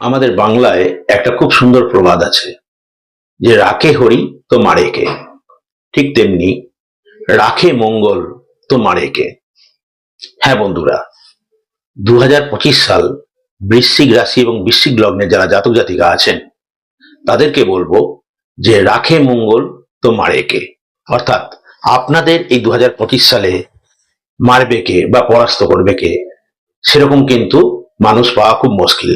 আমাদের বাংলায় একটা খুব সুন্দর প্রবাদ আছে যে, রাখে হরি তো মারে কে? ঠিক তেমনি, রাখে মঙ্গল তো মারে কে? হ্যাঁ বন্ধুরা দু হাজার পঁচিশ সাল বৃশ্চিক রাশি এবং বৃশ্চিক লগ্নে যারা জাতক জাতিকা আছেন, তাদেরকে বলব যে, রাখে মঙ্গল তো মারে কে? অর্থাৎ আপনাদের এই দু হাজার পঁচিশ সালে মারবে কে বা পরাস্ত করবে কে, সেরকম কিন্তু মানুষ পাওয়া খুব মুশকিল।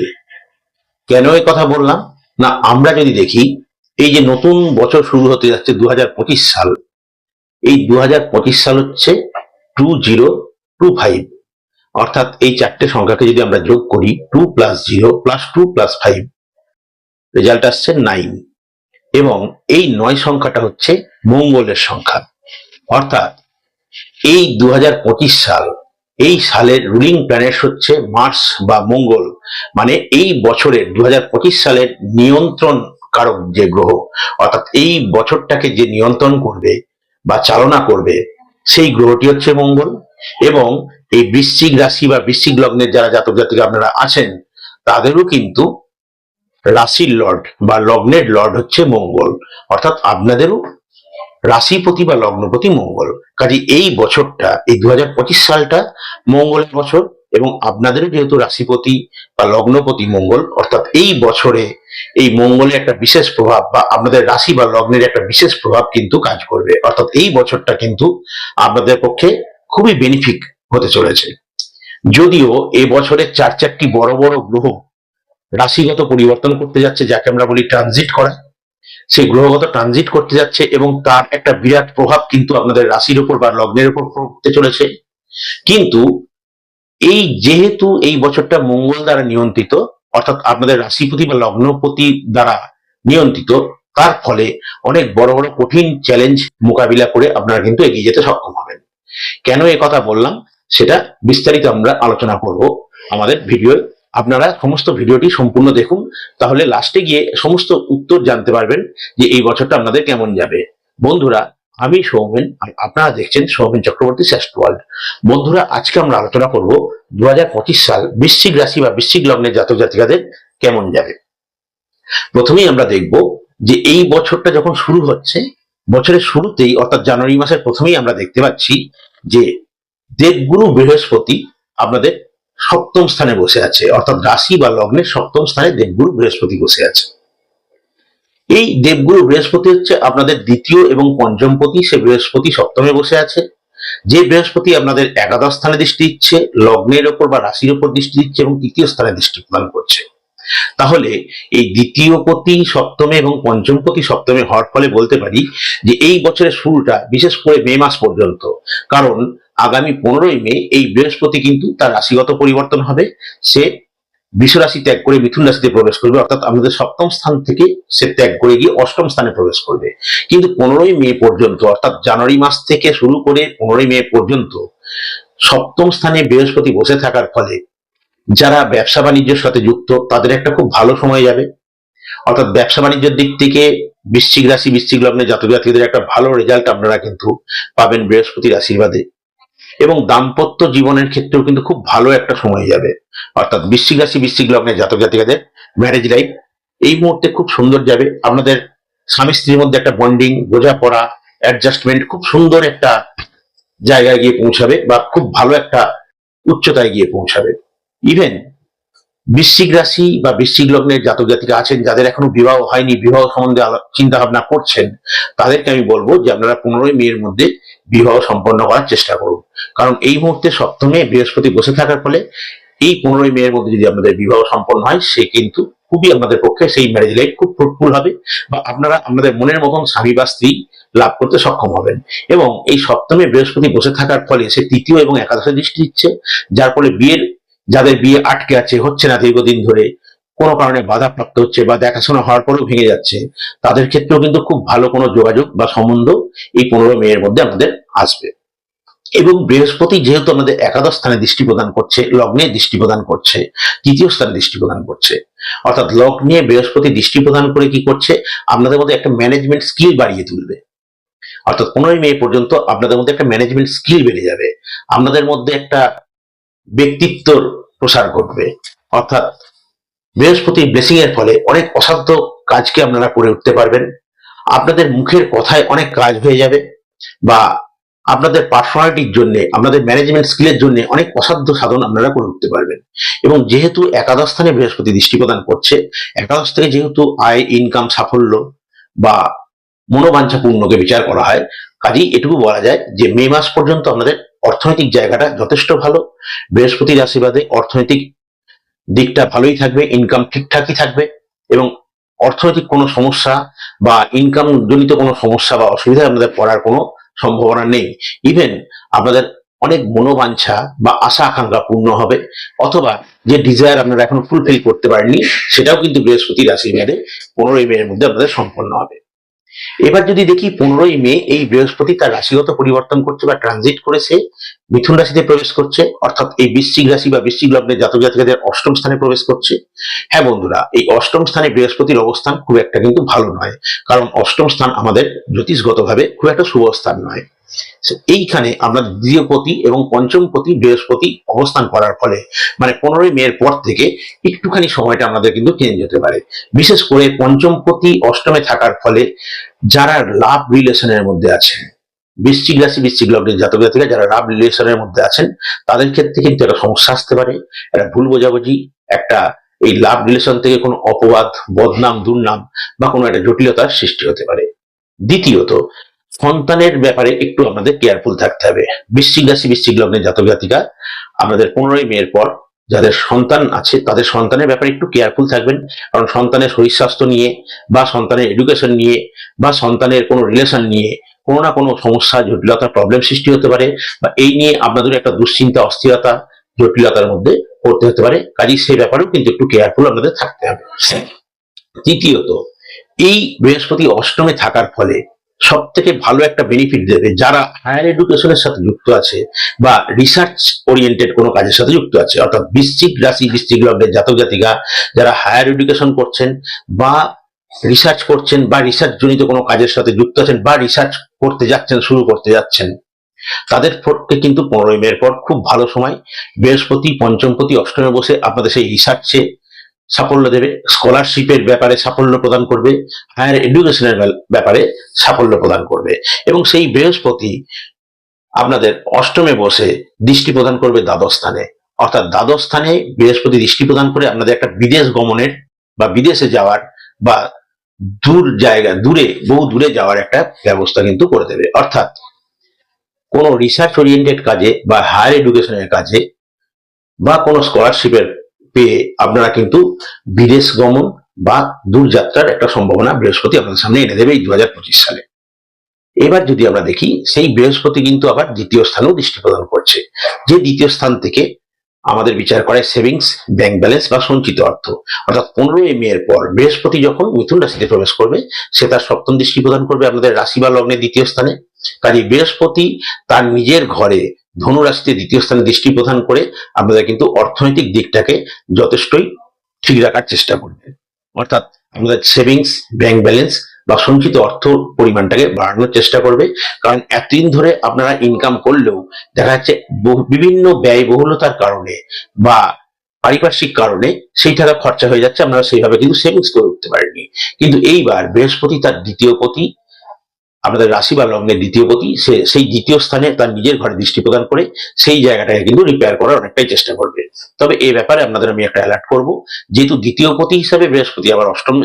কেন এই কথা বললাম? না, আমরা যদি দেখি, এই যে নতুন বছর শুরু হতে যাচ্ছে দু হাজার পঁচিশ সাল, এই দু হাজার পঁচিশ সাল হচ্ছে টু জিরো টু ফাইভ অর্থাৎ এই চারটে সংখ্যাকে যদি আমরা যোগ করি two plus zero plus two plus five result আসছে নাইন এবং এই নয় সংখ্যাটা হচ্ছে মঙ্গলের সংখ্যা। অর্থাৎ এই দু হাজার পঁচিশ সাল এই সালের রুলিং প্ল্যানেট হচ্ছে মার্স বা মঙ্গল মানে এই বছরের দু হাজার পঁচিশ সালের নিয়ন্ত্রণ কারক যে গ্রহ, অর্থাৎ এই বছরটাকে যে নিয়ন্ত্রণ করবে বা চালনা করবে, সেই গ্রহটি হচ্ছে মঙ্গল। এবং এই বৃশ্চিক রাশি বা বৃশ্চিক লগ্নের যারা জাতক জাতিকা আপনারা আছেন, তাদেরও কিন্তু রাশির লর্ড বা লগ্নের লর্ড হচ্ছে মঙ্গল। অর্থাৎ আপনাদেরও রাশিপতি বা লগ্নপতি মঙ্গল। কাজে এই বছরটা, এই দু হাজার পঁচিশ সালটা মঙ্গলের বছর এবং আপনাদের যেহেতু রাশিপতি বা লগ্নপতি মঙ্গল, অর্থাৎ এই বছরে এই মঙ্গলের একটা বিশেষ প্রভাব বা আপনাদের রাশি বা লগ্নের একটা বিশেষ প্রভাব কিন্তু কাজ করবে। অর্থাৎ এই বছরটা কিন্তু আপনাদের পক্ষে খুবই বেনিফিক হতে চলেছে। যদিও এ বছরের চার চারটি বড় বড় গ্রহ রাশিগত পরিবর্তন করতে যাচ্ছে, যাকে আমরা বলি ট্রানজিট করা। সেই গ্রহগত ট্রানজিট করতে যাচ্ছে এবং তার একটা বিরাট প্রভাব কিন্তু আপনাদের রাশির উপর বা লগ্নের উপর পড়তে চলেছে। কিন্তু এই যেহেতু এই বছরটা মঙ্গল দ্বারা নিয়ন্ত্রিত, অর্থাৎ আপনাদের রাশিপতি বা লগ্নপতি দ্বারা নিয়ন্ত্রিত, তার ফলে অনেক বড় বড় কঠিন চ্যালেঞ্জ মোকাবিলা করে আপনারা কিন্তু এগিয়ে যেতে সক্ষম হবেন। কেন এ কথা বললাম? সেটা বিস্তারিত আমরা আলোচনা করব আমাদের ভিডিও আপনারা সমস্ত ভিডিওটি সম্পূর্ণ দেখুন, তাহলে লাস্টে গিয়ে সমস্ত উত্তর জানতে পারবেন যে এই বছরটা আপনাদের কেমন যাবে। বন্ধুরা, আমি সৌমেন আপনারা দেখছেন সৌমেন চক্রবর্তী শ্রেষ্ঠ ওয়ার্ল্ড বন্ধুরা, আজকে আমরা আলোচনা করব দু হাজার পঁচিশ সাল বৃশ্চিক রাশি বা বৃশ্চিক লগ্নের জাতক জাতিকাদের কেমন যাবে। প্রথমেই আমরা দেখব যে এই বছরটা যখন শুরু হচ্ছে, বছরের শুরুতেই, অর্থাৎ জানুয়ারি মাসের প্রথমেই আমরা দেখতে পাচ্ছি যে দেবগুরু বৃহস্পতি আপনাদের সপ্তম স্থানে বসে আছে, অর্থাৎ রাশি বা লগ্নের সপ্তম স্থানে দেবগুরু বৃহস্পতি বসে আছে। এই দেবগুরু বৃহস্পতি হচ্ছে আপনাদের দ্বিতীয় এবং পঞ্চমপতি সে বৃহস্পতি সপ্তমে বসে আছে। যে বৃহস্পতি আপনাদের একাদশ স্থানে দৃষ্টি দিচ্ছে, লগ্নের ওপর বা রাশির ওপর দৃষ্টি দিচ্ছে এবং তৃতীয় স্থানে দৃষ্টি প্রদান করছে। তাহলে এই দ্বিতীয় পতি, সপ্তমে এবং পঞ্চমপতি সপ্তমে হওয়ার ফলে বলতে পারি যে এই বছরের শুরুটা বিশেষ করে মে মাস পর্যন্ত। কারণ আগামী পনেরোই মে এই বৃহস্পতি কিন্তু তার রাশিগত পরিবর্তন হবে। সে বৃষ রাশি ত্যাগ করে মিথুন রাশিতে প্রবেশ করবে, অর্থাৎ আমাদের সপ্তম স্থান থেকে সে ত্যাগ করে গিয়ে অষ্টম স্থানে প্রবেশ করবে। কিন্তু পনেরোই মে পর্যন্ত, অর্থাৎ জানুয়ারি মাস থেকে শুরু করে পনেরোই মে পর্যন্ত সপ্তম স্থানে বৃহস্পতি বসে থাকার ফলে যারা ব্যবসা বাণিজ্যের সাথে যুক্ত, তাদের একটা খুব ভালো সময় যাবে। অর্থাৎ ব্যবসা বাণিজ্যের দিক থেকে বৃশ্চিক রাশি, বৃশ্চিক লগ্নে জাতক জাতিদের একটা ভালো রেজাল্ট আপনারা কিন্তু পাবেন বৃহস্পতির আশীর্বাদে। এবং দাম্পত্য জীবনের ক্ষেত্রেও কিন্তু খুব ভালো একটা সময় যাবে। অর্থাৎ বৃশ্চিক রাশি, বৃশ্চিক লগ্নে জাতক জাতিকাদের ম্যারেজ লাইফ এই মুহূর্তে খুব সুন্দর যাবে। আপনাদের স্বামী স্ত্রীর মধ্যে একটা বন্ডিং বোঝাপড়া অ্যাডজাস্টমেন্ট খুব সুন্দর একটা জায়গায় গিয়ে পৌঁছাবে বা খুব ভালো একটা উচ্চতায় গিয়ে পৌঁছাবে। ইভেন বৃশ্চিক রাশি বা বৃশ্চিক লগ্নের জাতক জাতিকা আছেন, যাদের এখনও বিবাহ হয়নি, বিবাহ সম্বন্ধে চিন্তা ভাবনা করছেন, তাদেরকে আমি বলব যে আপনারা পনেরোই মেয়ের মধ্যে বিবাহ সম্পন্ন করার চেষ্টা করুন। কারণ এই মুহূর্তে সপ্তমে বৃহস্পতি বসে থাকার ফলে এই পনেরোই মেয়ের মধ্যে যদি আপনাদের বিবাহ সম্পন্ন হয়, সে কিন্তু খুবই আপনাদের পক্ষে সেই ম্যারেজ লাইফ খুব ফ্রুটফুল হবে বা আপনারা আপনাদের মনের মতন স্বামী বা স্ত্রী লাভ করতে সক্ষম হবেন। এবং এই সপ্তমে বৃহস্পতি বসে থাকার ফলে সে তৃতীয় এবং একাদশে দৃষ্টি দিচ্ছে, যার ফলে বিয়ের যাদের বিয়ে আটকে আছে, হচ্ছে না দীর্ঘদিন ধরে, কোনো কারণে বাধাপ্রাপ্ত হচ্ছে বা দেখাশোনা হওয়ার পরেও ভেঙে যাচ্ছে, তাদের ক্ষেত্রেও কিন্তু খুব ভালো কোনো যোগাযোগ বা সম্বন্ধ এই পনেরো মেয়ের মধ্যে আমাদের আসবে। এবং বৃহস্পতি যেহেতু আমাদের একাদশ স্থানে দৃষ্টি প্রদান করছে, লগ্নে দৃষ্টি প্রদান করছে, তৃতীয় স্থানে দৃষ্টি প্রদান করছে, অর্থাৎ লগ্নে বৃহস্পতি দৃষ্টি প্রদান করে কি করছে, আপনাদের মধ্যে একটা ম্যানেজমেন্ট স্কিল বাড়িয়ে তুলবে। অর্থাৎ পনেরোই মে পর্যন্ত আপনাদের মধ্যে একটা ম্যানেজমেন্ট স্কিল বেড়ে যাবে। আপনাদের মধ্যে একটা ব্যক্তিত্বর প্রসার ঘটবে। অর্থাৎ বৃহস্পতির ব্লেসিং এর ফলে অনেক অসাধ্য কাজকে আপনারা করে উঠতে পারবেন। আপনাদের মুখের কথায় অনেক কাজ হয়ে যাবে বা আপনাদের পার্সোনালিটির জন্য, আপনাদের ম্যানেজমেন্ট স্কিলের জন্য অনেক অসাধ্য সাধন আপনারা করে উঠতে পারবেন। এবং যেহেতু একাদশ স্থানে বৃহস্পতি দৃষ্টি প্রদান করছে, একাদশ থেকে যেহেতু আয় ইনকাম সাফল্য বা মনোবাঞ্ছা পূর্ণকে বিচার করা হয়, কাজেই এটুকু বলা যায় যে মে মাস পর্যন্ত আমাদের অর্থনৈতিক জায়গাটা যথেষ্ট ভালো। বৃহস্পতির আশীর্বাদে অর্থনৈতিক দিকটা ভালোই থাকবে ইনকাম ঠিকঠাকই থাকবে এবং অর্থনৈতিক কোনো সমস্যা বা ইনকাম জনিত কোনো সমস্যা বা অসুবিধায় আপনাদের পড়ার কোনো সম্ভাবনা নেই। ইভেন আপনাদের অনেক মনোবাঞ্ছা বা আশা আকাঙ্ক্ষা পূর্ণ হবে অথবা যে ডিজায়ার আপনারা এখন ফুলফিল করতে পারেননি, সেটাও কিন্তু বৃহস্পতির আশীর্বাদে পনেরোই মে এর মধ্যে আপনাদের সম্পন্ন হবে। এবার যদি দেখি পনেরোই মে এই বৃহস্পতি তার রাশিগত পরিবর্তন করছে বা ট্রানজিট করেছে মিথুন রাশিতে প্রবেশ করছে, অর্থাৎ এই বৃশ্চিক রাশি বা বৃশ্চিক লগ্নের জাতক জাতিকাদের অষ্টম স্থানে প্রবেশ করছে। হ্যাঁ বন্ধুরা, এই অষ্টম স্থানে বৃহস্পতির অবস্থান খুব একটা কিন্তু ভালো নয়, কারণ অষ্টম স্থান আমাদের জ্যোতিষগতভাবে খুব একটা শুভ স্থান নয়। এইখানে আমরা দ্বিতীয়পতি এবং পঞ্চমপতি বৃহস্পতি অবস্থান করার ফলে মানে পনেরোই মে এর পর থেকে একটুখানি সময়টা আমাদের কিন্তু চেঞ্জ হতে পারে। বিশেষ করে পঞ্চমপতি অষ্টমে থাকার ফলে যারা লাভ রিলেশনের মধ্যে আছেন বৃশ্চিক রাশি, বৃশ্চিক লগ্নের জাতক জাতিকা যারা লাভ রিলেশনের মধ্যে আছেন, তাদের ক্ষেত্রে কিন্তু একটা সমস্যা আসতে পারে। একটা ভুল বোঝাবুঝি, একটা এই লাভ রিলেশন থেকে কোনো অপবাদ, বদনাম, দুর্নাম বা কোনো একটা জটিলতার সৃষ্টি হতে পারে। দ্বিতীয়ত, সন্তানের ব্যাপারে একটু আমাদের কেয়ারফুল থাকতে হবে। বৃশ্চিক রাশি, বৃশ্চিক লগ্নের জাতক জাতিকা আমাদের পনেরোই মেয়ের পর যাদের সন্তান আছে, তাদের সন্তানের ব্যাপারে একটু কেয়ারফুল থাকবেন। কারণ সন্তানের শরীর স্বাস্থ্য নিয়ে বা সন্তানের এডুকেশন নিয়ে বা সন্তানের কোনো রিলেশন নিয়ে কোনো না কোনো সমস্যা জটিলতা প্রবলেম সৃষ্টি হতে পারে বা এই নিয়ে আপনাদের একটা দুশ্চিন্তা, অস্থিরতা, জটিলতার মধ্যে পড়তে হতে পারে। কাজেই সেই ব্যাপারেও কিন্তু একটু কেয়ারফুল আপনাদের থাকতে হবে। তৃতীয়ত, এই বৃহস্পতি অষ্টমে থাকার ফলে সব থেকে ভালো একটা বেনিফিট দেবে যারা হায়ার এডুকেশনের সাথে যুক্ত আছে বা রিসার্চ ওরিয়েন্টেড কোনো কাজের সাথে যুক্ত আছে, অর্থাৎ বৃশ্চিক রাশি, বৃশ্চিক লগ্নের জাতক জাতিকা যারা হায়ার এডুকেশন করছেন বা রিসার্চ করছেন বা রিসার্চ জনিত কোনো কাজের সাথে যুক্ত আছেন বা রিসার্চ করতে যাচ্ছেন, শুরু করতে যাচ্ছেন, তাদের পক্ষে কিন্তু পনেরোই মেয়ের পর খুব ভালো সময়। বৃহস্পতি, পঞ্চমপতি, অষ্টমে বসে আপনাদের সেই রিসার্চে সাফল্য দেবে স্কলারশিপের ব্যাপারে সাফল্য প্রদান করবে হায়ার এডুকেশনের ব্যাপারে সাফল্য প্রদান করবে এবং সেই বৃহস্পতি আপনাদের অষ্টমে বসে দৃষ্টি প্রদান করবে দ্বাদশ স্থানে। অর্থাৎ দ্বাদশ স্থানে বৃহস্পতি দৃষ্টি প্রদান করে আপনাদের একটা বিদেশ গমনের বা বিদেশে যাওয়ার বা দূর জায়গা, দূরে, বহু দূরে যাওয়ার একটা ব্যবস্থা কিন্তু করে দেবে। অর্থাৎ কোনো রিসার্চ ওরিয়েন্টেড কাজে বা হায়ার এডুকেশনের কাজে বা কোনো স্কলারশিপের পেয়ে আপনারা কিন্তু বিদেশ গমন বা দূরযাত্রার একটা সম্ভাবনা বৃহস্পতি আপনাদের সামনে এনে দেবে এই দু হাজার পঁচিশ সালে। এবার যদি আমরা দেখি, সেই বৃহস্পতি কিন্তু আবার দ্বিতীয় স্থানেও দৃষ্টি প্রদান করছে। যে দ্বিতীয় স্থান থেকে আমাদের বিচার করে সেভিংস, ব্যাংক ব্যালেন্স বা সঞ্চিত অর্থ। অর্থাৎ পনেরোই মে এর পর বৃহস্পতি যখন মিথুন রাশিতে প্রবেশ করবে, সে তার সপ্তম দৃষ্টি প্রদান করবে আমাদের রাশি বা লগ্নে দ্বিতীয় স্থানে। কাজে বৃহস্পতি তার নিজের ঘরে ধনু রাশিতে দ্বিতীয় স্থানে দৃষ্টি প্রদান করে আপনাদের কিন্তু অর্থনৈতিক দিকটাকে যথেষ্টই ঠিক রাখার চেষ্টা করবে। অর্থাৎ আমাদের সেভিংস, ব্যাংক ব্যালেন্স বা সঞ্চিত অর্থ পরিমাণটাকে বাড়ানোর চেষ্টা করবে। কারণ এতদিন ধরে আপনারা ইনকাম করলেও দেখা যাচ্ছে বিভিন্ন ব্যয়বহুলতার কারণে বা পারিপার্শ্বিক কারণে সেই টাকা খরচা হয়ে যাচ্ছে, আপনারা সেইভাবে কিন্তু সেভিংস করে উঠতে পারেননি। কিন্তু এইবার বৃহস্পতি তার দ্বিতীয় পতি, আমাদের রাশি বা লগ্নের দ্বিতীয় পতি, সে, সেই দ্বিতীয় স্থানে তার নিজের ঘরে দৃষ্টি প্রদান করে সেই জায়গাটাকে কিন্তু রিপেয়ার করার অনেকটাই চেষ্টা করবে। তবে এই ব্যাপারে আপনাদের আমি একটা অ্যালার্ট করব। যেহেতু দ্বিতীয় পতি হিসাবে বৃহস্পতি আবার অষ্টম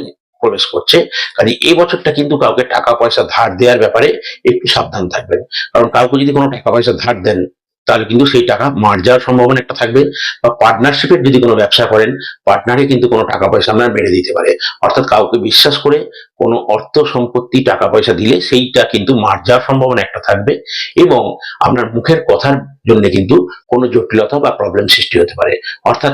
প্রবেশ করছে। কাজে এই বছরটা কিন্তু কাউকে টাকা পয়সা ধার দেওয়ার ব্যাপারে একটু সাবধান থাকবেন। কারণ কাউকে যদি কোনো টাকা পয়সা ধার দেন, তাহলে কিন্তু সেই টাকা মার যাওয়ার সম্ভাবনা একটা থাকবে বা পার্টনারশিপের যদি কোনো ব্যবসা করেন পার্টনারে কিন্তু কোনো টাকা পয়সা আপনার মেরে দিতে পারে। অর্থাৎ কাউকে বিশ্বাস করে কোনো অর্থ সম্পত্তি টাকা পয়সা দিলে সেইটা কিন্তু মার যাওয়ার সম্ভাবনা একটা থাকবে এবং আপনার মুখের কথার জন্য কিন্তু কোনো জটিলতা বা প্রবলেম সৃষ্টি হতে পারে। অর্থাৎ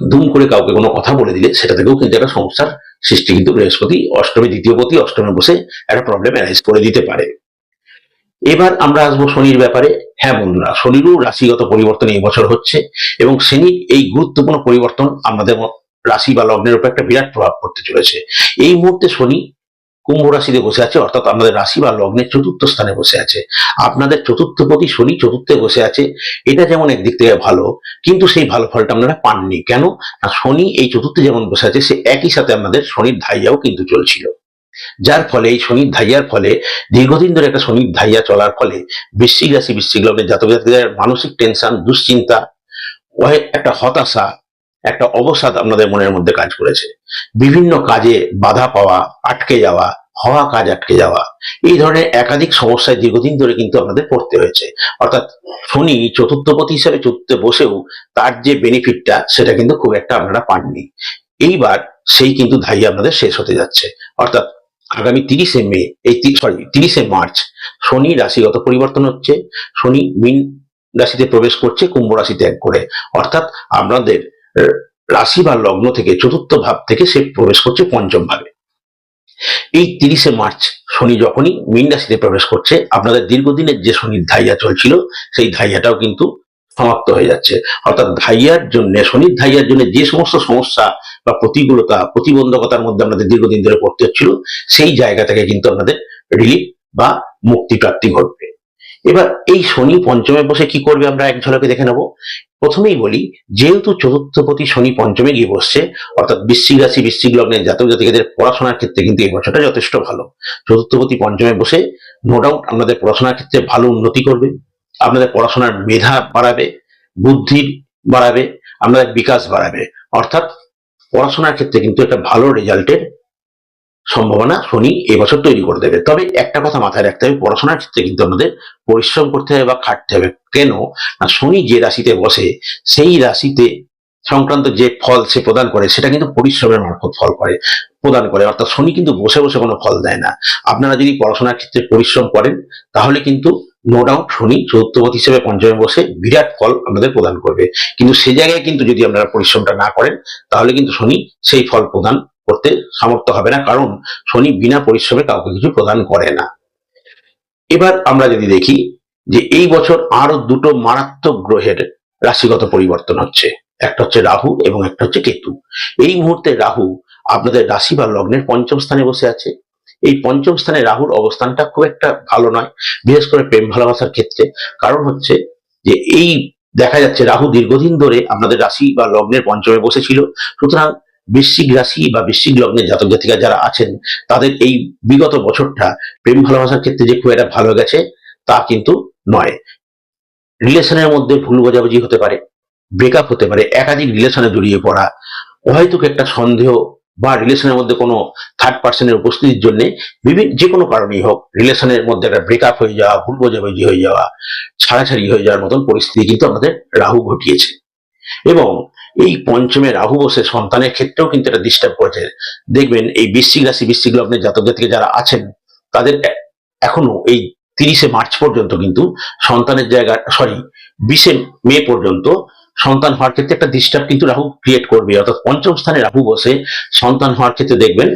দুম করে কাউকে কোনো কথা বলে দিলে সেটা থেকেও কিন্তু একটা সমস্যার সৃষ্টি। কিন্তু বৃহস্পতি অষ্টমী, দ্বিতীয় পতি অষ্টমে বসে একটা প্রবলেম অ্যারাইজ করে দিতে পারে। এবার আমরা আসব শনির ব্যাপারে। হ্যাঁ বন্ধুরা, শনিরও রাশিগত পরিবর্তন এই বছর হচ্ছে এবং শনির এই গুরুত্বপূর্ণ পরিবর্তন আমাদের রাশি বা লগ্নের উপর একটা বিরাট প্রভাব পড়তে চলেছে। এই মুহূর্তে শনি কুম্ভ রাশিতে বসে আছে, অর্থাৎ আমাদের রাশি বা লগ্নের চতুর্থ স্থানে বসে আছে। আপনাদের চতুর্থপতি শনি চতুর্থে বসে আছে, এটা যেমন একদিক থেকে ভালো, কিন্তু সেই ভালো ফলটা আপনারা পাননি। কেন? না, শনি এই চতুর্থে যেমন বসে আছে, সে একই সাথে আপনাদের শনির ধাইয়াও কিন্তু চলছিল। যার ফলে, এই শনির ধাইয়ার ফলে, দীর্ঘদিন ধরে একটা শনির ধাইয়া চলার ফলে বৃশ্চিক রাশি, বৃশ্চিক লগ্নের জাতক জাতিকাদের মানসিক টেনশন, দুশ্চিন্তা একটা হতাশা একটা অবসাদ আপনাদের মনের মধ্যে কাজ করেছে। বিভিন্ন কাজে বাধা পাওয়া, আটকে যাওয়া, হওয়া কাজ আটকে যাওয়া, এই ধরনের একাধিক সমস্যায় দীর্ঘদিন ধরে কিন্তু আপনাদের পড়তে হয়েছে। অর্থাৎ শনি চতুর্থপতি হিসাবে চতুর্থে বসেও তার যে বেনিফিটটা সেটা কিন্তু খুব একটা আপনারা পাননি। এইবার সেই কিন্তু ধাই আপনাদের শেষ হতে যাচ্ছে। অর্থাৎ আগামী তিরিশে মে, এই সরি তিরিশে মার্চ, শনি রাশিগত পরিবর্তন হচ্ছে। শনি মিন রাশিতে প্রবেশ করছে, কুম্ভ রাশি ত্যাগ করে। অর্থাৎ আপনাদের রাশি বা লগ্ন থেকে, চতুর্থ ভাব থেকে সে প্রবেশ করছে পঞ্চম ভাবে। এই তিরিশে মার্চ শনি যখনই মীন রাশিতে প্রবেশ করছে, আপনাদের দীর্ঘদিনের যে শনির ধাইয়া চলছিল, সেই ধাইয়াটাও কিন্তু সমাপ্ত হয়ে যাচ্ছে। অর্থাৎ ধাইয়ার জন্য, শনির ধাইয়ার জন্য যে সমস্ত সমস্যা বা প্রতিকূলতা, প্রতিবন্ধকতার মধ্যে আপনাদের দীর্ঘদিন ধরে পড়তে হচ্ছিল, সেই জায়গা থেকে কিন্তু আপনাদের রিলিফ বা মুক্তিপ্রাপ্তি ঘটবে। এবার এই শনি পঞ্চমে বসে কি করবে আমরা এক ঝলকে দেখে নেব। প্রথমেই বলি, যেহেতু চতুর্থপতি শনি পঞ্চমে গিয়ে বসছে, অর্থাৎ বৃশ্চিক রাশি, বৃশ্চিক লগ্নের জাতক জাতিকাদের পড়াশোনার ক্ষেত্রে কিন্তু এই বছরটা যথেষ্ট ভালো। চতুর্থপতি পঞ্চমে বসে নো ডাউট আপনাদের পড়াশোনার ক্ষেত্রে ভালো উন্নতি করবে, আপনাদের পড়াশোনার মেধা বাড়াবে বুদ্ধির বাড়াবে, আপনাদের বিকাশ বাড়াবে। অর্থাৎ পড়াশোনার ক্ষেত্রে কিন্তু একটা ভালো রেজাল্টের সম্ভাবনা শনি এবছর তৈরি করে দেবে। তবে একটা কথা মাথায় রাখতে হবে, পড়াশোনার ক্ষেত্রে কিন্তু আমাদের পরিশ্রম করতে হবে বা খাটতে হবে। কেন? না, শনি যে রাশিতে বসে, সেই রাশিতে সংক্রান্ত যে ফল সে প্রদান করে, সেটা কিন্তু পরিশ্রমের মারফত ফল করে, প্রদান করে। অর্থাৎ শনি কিন্তু বসে বসে কোনো ফল দেয় না। আপনারা যদি পড়াশোনার ক্ষেত্রে পরিশ্রম করেন, তাহলে কিন্তু নো ডাউট শনি চতুর্থপতি হিসেবে পঞ্চমে বসে বিরাট ফল আমাদের প্রদান করবে। কিন্তু সে জায়গায় কিন্তু যদি আপনারা পরিশ্রমটা না করেন, তাহলে কিন্তু শনি সেই ফল প্রদান করতে সামর্থ্য হবে না, কারণ শনি বিনা পরিশ্রমে কাউকে কিছু প্রদান করে না। এবার আমরা যদি দেখি যে এই বছর আরও দুটো মারাত্মক গ্রহের রাশিগত পরিবর্তন হচ্ছে। একটা হচ্ছে রাহু এবং একটা হচ্ছে কেতু। এই মুহূর্তে রাহু আপনাদের রাশি বা লগ্নের পঞ্চম স্থানে বসে আছে। এই পঞ্চম স্থানে রাহুর অবস্থানটা খুব একটা ভালো নয়, বিশেষ করে প্রেম ভালোবাসার ক্ষেত্রে। কারণ হচ্ছে যে এই দেখা যাচ্ছে রাহু দীর্ঘদিন ধরে আপনাদের রাশি বা লগ্নের পঞ্চমে বসেছিল। সুতরাং বৃশ্চিক রাশি বা বৃশ্চিক লগ্নের জাতক জাতিকা যারা আছেন, তাদের এই বিগত বছরটা প্রেম ভালোবাসার ক্ষেত্রে যে খুব একটা ভালো গেছে, তা কিন্তু নয়। রিলেশনের মধ্যে ভুল বোঝাবুঝি হতে পারে ব্রেকআপ হতে পারে, একাধিক রিলেশনে জড়িয়ে পড়া, হয়তো একটা সন্দেহ বা রিলেশনের মধ্যে কোনো থার্ড পার্সনের উপস্থিতির জন্য বিভিন্ন, যে কোনো কারণেই হোক রিলেশনের মধ্যে একটা ব্রেকআপ হয়ে যাওয়া, ভুল বোঝাবুঝি হয়ে যাওয়া, ছাড়াছাড়ি হয়ে যাওয়ার মতন পরিস্থিতি কিন্তু আমাদের রাহু ঘটিয়েছে। এবং এই পঞ্চমে রাহু বসে সন্তানের ক্ষেত্রেও কিন্তু এটা ডিস্টার্ব করেছে। দেখবেন এই বৃশ্চিক রাশি বৃশ্চিক লগ্নের জাতক জাতিকে যারা আছেন, তাদের এখনও এই তিরিশে মার্চ পর্যন্ত কিন্তু সন্তানের জায়গা সরি বিশে মে পর্যন্ত সন্তান হওয়ার ক্ষেত্রে একটা ডিস্টার্ব কিন্তু রাহু ক্রিয়েট করবে। অর্থাৎ পঞ্চম স্থানে রাহু বসে সন্তান হওয়ার ক্ষেত্রে দেখবেন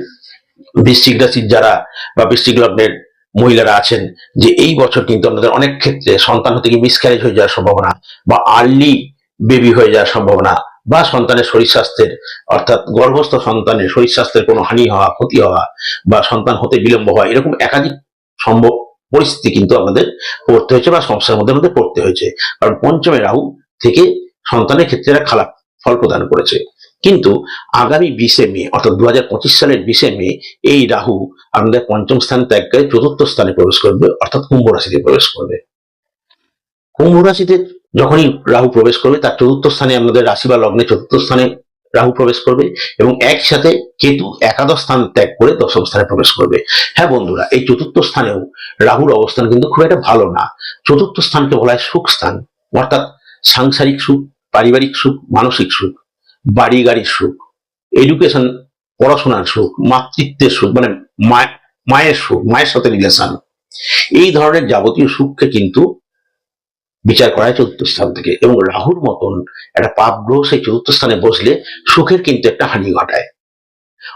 বৃশ্চিক রাশির যারা বা বৃশ্চিক লগ্নের মহিলারা আছেন, যে এই বছর কিন্তু আপনাদের অনেক ক্ষেত্রে সন্তান হতে গিয়ে মিসক্যারেজ হয়ে যাওয়ার সম্ভাবনা বা আর্লি বেবি হয়ে যাওয়ার সম্ভাবনা বা সন্তানের শরীর স্বাস্থ্যের, অর্থাৎ গর্ভস্থ সন্তানের শরীর স্বাস্থ্যের কোনো হানি হওয়া, ক্ষতি হওয়া বা সন্তান হতে বিলম্ব হওয়া, এরকম একাধিক সম্ভব পরিস্থিতি কিন্তু আমাদের পড়তে হয়েছে বা সমস্যার মধ্যে আমাদের পড়তে হয়েছে। কারণ পঞ্চমে রাহু থেকে সন্তানের ক্ষেত্রে খারাপ ফল প্রদান করেছে। কিন্তু আগামী বিশে মে, অর্থাৎ দু হাজার পঁচিশ সালের বিশে মে, এই রাহু আমাদের পঞ্চম স্থান ত্যাগ করে চতুর্থ স্থানে প্রবেশ করবে, অর্থাৎ কুম্ভ রাশিতে প্রবেশ করবে। কুম্ভ রাশিতে যখনই রাহু প্রবেশ করবে, তার চতুর্থ স্থানে আমাদের রাশি বা লগ্নে চতুর্থ স্থানে রাহু প্রবেশ করবে এবং একসাথে কেতু একাদশ স্থান ত্যাগ করে দশম স্থানে প্রবেশ করবে। হ্যাঁ বন্ধুরা, এই চতুর্থ স্থানেও রাহুর অবস্থান কিন্তু খুব একটা ভালো না। চতুর্থ স্থানকে বলা হয় সুখ স্থান, অর্থাৎ সাংসারিক সুখ, পারিবারিক সুখ, মানসিক সুখ বাড়ি গাড়ির সুখ এডুকেশন পড়াশোনার সুখ, মাতৃত্বের সুখ মানে মায়ের সুখ, মায়ের সাথে রিলেশন এই ধরনের যাবতীয় সুখকে কিন্তু বিচার করা চতুর্থ স্থান থেকে এবং রাহুর মতন একটা পাপ গ্রহ সেই চতুর্থ স্থানে বসলে সুখের কিন্তু একটা হানি ঘটায়।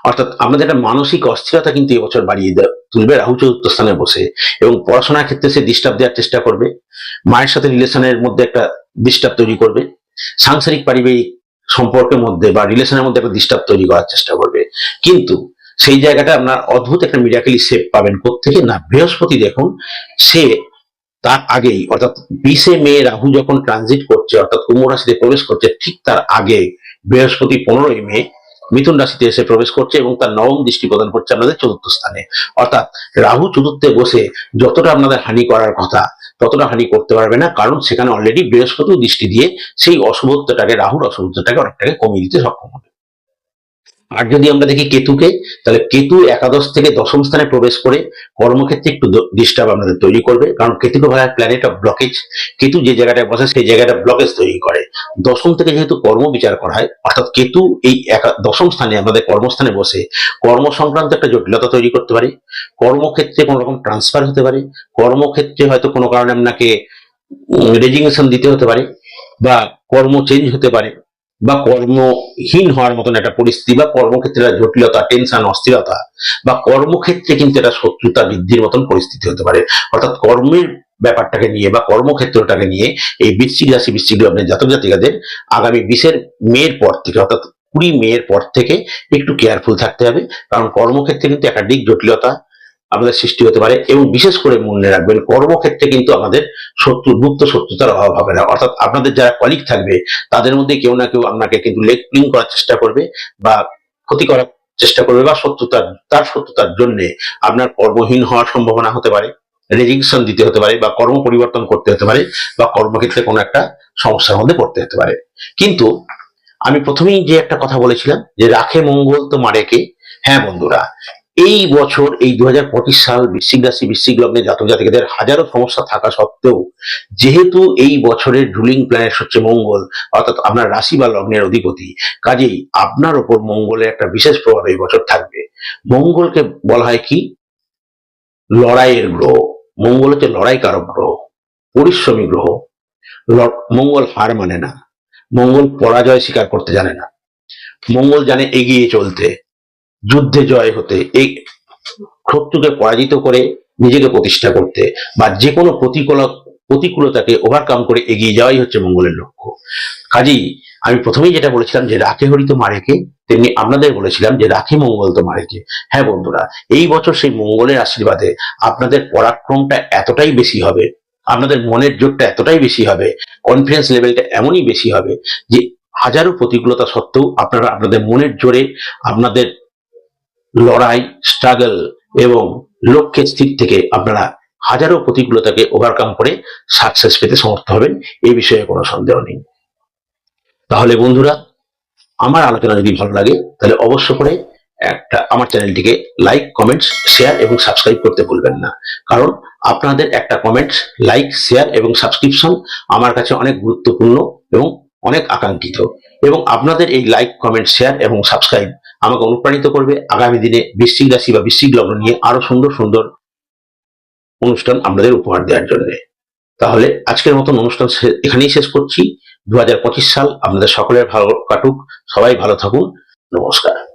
অর্থাৎ আমাদের একটা মানসিক অস্থিরতা কিন্তু এবছর বাড়িয়ে তুলবে রাহু চতুর্থ স্থানে বসে এবং পড়াশোনার ক্ষেত্রে সে ডিস্টার্ব দেওয়ার চেষ্টা করবে, মায়ের সাথে রিলেশনের মধ্যে একটা ডিস্টার্ব তৈরি করবে, সাংসারিক পারিবারিক সম্পর্কের মধ্যে বা রিলেশনের মধ্যে একটা ডিস্টার্ব তৈরি করার চেষ্টা করবে। কিন্তু সেই জায়গাটা আপনার অদ্ভুত একটা মিরাকেলি শেপ পাবেন থেকে না? বৃহস্পতি দেখুন, সে তার আগেই, অর্থাৎ বিশে মে রাহু যখন ট্রানজিট করছে, অর্থাৎ কুম্ভ রাশিতে প্রবেশ করছে, ঠিক তার আগে বৃহস্পতি পনেরোই মে মিথুন রাশিতে এসে প্রবেশ করছে এবং তার নবম দৃষ্টি প্রদান করছে আপনাদের চতুর্থ স্থানে। অর্থাৎ রাহু চতুর্থে বসে যতটা আপনাদের হানি করার কথা, ততটা হানি করতে পারবে না, কারণ সেখানে অলরেডি বৃহস্পতি দৃষ্টি দিয়ে সেই অশুভত্বটাকে, রাহুর অশুভত্বটাকে অনেকটাকে কমিয়ে দিতে সক্ষম হবে। আর যদি আমরা দেখি কেতুকে, তাহলে কেতু একাদশ থেকে দশম স্থানে প্রবেশ করে কর্মক্ষেত্রে একটু ডিস্টার্ব আমাদের তৈরি করবে। কারণ কেতুকে বলা হয় প্ল্যানেট অফ ব্লকেজ কেতু যে জায়গাটায় বসে, সেই জায়গাটা ব্লকেজ তৈরি করে। দশম থেকে যেহেতু কর্ম বিচার করা হয়, অর্থাৎ কেতু এই দশম স্থানে আমাদের কর্মস্থানে বসে কর্ম সংক্রান্ত একটা জটিলতা তৈরি করতে পারে। কর্মক্ষেত্রে কোনো রকম ট্রান্সফার হতে পারে। কর্মক্ষেত্রে হয়তো কোনো কারণে আপনাকে রেজিগনেশন দিতে হতে পারে বা কর্ম চেঞ্জ হতে পারে। বা কর্মহীন হওয়ার মতন একটা পরিস্থিতি বা কর্মক্ষেত্রে জটিলতা টেনশন অস্থিরতা, বা কর্মক্ষেত্রে কিন্তু একটা শত্রুতা বৃদ্ধির মতন পরিস্থিতি হতে পারে। অর্থাৎ কর্মের ব্যাপারটাকে নিয়ে বা কর্মক্ষেত্রটাকে নিয়ে এই বৃশ্চিক রাশি, বৃশ্চিক লগ্নের জাতক জাতিকাদের আগামী বিশের মেয়ের পর থেকে, অর্থাৎ কুড়ি মেয়ের পর থেকে একটু কেয়ারফুল থাকতে হবে। কারণ কর্মক্ষেত্রে কিন্তু একাধিক জটিলতা আমাদের সৃষ্টি হতে পারে এবং বিশেষ করে মনে রাখবেন, কর্মক্ষেত্রে কিন্তু আমাদের শত্রু, গুপ্ত শত্রুতার অভাব হবে না। অর্থাৎ আপনাদের যারা কলিগ থাকবে, তাদের মধ্যে কেউ না কেউ আপনাকে কিন্তু লেগ প্লিং করার চেষ্টা করবে বা ক্ষতি করার চেষ্টা করবে বা শত্রুতার তার শত্রুতার জন্য আপনার কর্মহীন হওয়ার সম্ভাবনা হতে পারে রেজিগনেশন দিতে হতে পারে বা কর্ম পরিবর্তন করতে হতে পারে বা কর্মক্ষেত্রে কোনো একটা সমস্যার মধ্যে পড়তে হতে পারে। কিন্তু আমি প্রথমেই যে একটা কথা বলেছিলাম যে, রাখে মঙ্গল তো মারে কে হ্যাঁ বন্ধুরা এই বছর, এই দু হাজার পঁচিশ সাল বৃশ্চিক রাশি, বৃশ্চিক লগ্নে জাতক জাতিকাদের হাজারো সমস্যা থাকা সত্ত্বেও, যেহেতু এই বছরের রুলিং প্ল্যানেট হচ্ছে মঙ্গল, অর্থাৎ আপনার রাশি বা লগ্নের অধিপতি, কাজেই আপনার ওপর মঙ্গলের একটা বিশেষ প্রভাব এই বছর থাকবে। মঙ্গলকে বলা হয় কি? লড়াইয়ের গ্রহ। মঙ্গল হচ্ছে লড়াই কারক গ্রহ, পরিশ্রমী গ্রহ। মঙ্গল হার মানে না। মঙ্গল পরাজয় স্বীকার করতে জানে না। মঙ্গল জানে এগিয়ে চলতে। যুদ্ধে জয় হতে, এই শত্রুকে পরাজিত করে নিজেকে প্রতিষ্ঠা করতে বা যে কোনো প্রতিকূল, প্রতিকূলতাকে ওভারকাম করে এগিয়ে যাওয়াই হচ্ছে মঙ্গলের লক্ষ্য। কাজেই আমি প্রথমেই যেটা বলেছিলাম যে রাখে হরি তো মারেকে, তেমনি আপনাদের বলেছিলাম যে রাখে মঙ্গল তো মারেকে। হ্যাঁ বন্ধুরা, এই বছর সেই মঙ্গলের আশীর্বাদে আপনাদের পরাক্রমটা এতটাই বেশি হবে, আপনাদের মনের জোরটা এতটাই বেশি হবে কনফিডেন্স লেভেলটা এমনই বেশি হবে যে হাজারো প্রতিকূলতা সত্ত্বেও আপনারা আপনাদের মনের জোরে, আপনাদের লড়াই স্ট্রাগল এবং লক্ষ্যের স্থির থেকে আপনারা হাজারো প্রতিকূলতাকে ওভারকাম করে সাকসেস পেতে সমর্থ হবেন এই বিষয়ে কোনো সন্দেহ নেই। তাহলে বন্ধুরা, আমার আলোচনা যদি ভালো লাগে, তাহলে অবশ্য করে একটা আমার চ্যানেলটিকে লাইক কমেন্টস শেয়ার এবং সাবস্ক্রাইব করতে ভুলবেন না। কারণ আপনাদের একটা কমেন্টস লাইক শেয়ার এবং সাবস্ক্রিপশন আমার কাছে অনেক গুরুত্বপূর্ণ এবং অনেক আকাঙ্ক্ষিত। এবং আপনাদের এই লাইক কমেন্ট শেয়ার এবং সাবস্ক্রাইব আমাকে অনুপ্রাণিত করবে। আগামী দিনে বৃশ্চিক রাশি বা বৃশ্চিক লগ্ন নিয়ে আরও সুন্দর সুন্দর অনুষ্ঠান আপনাদের উপহার দেওয়ার জন্য। তাহলে আজকের মতন অনুষ্ঠান এখানেই শেষ করছি। দু হাজার পঁচিশ সাল আপনাদের সকলের ভালো কাটুক। সবাই ভালো থাকুন। নমস্কার।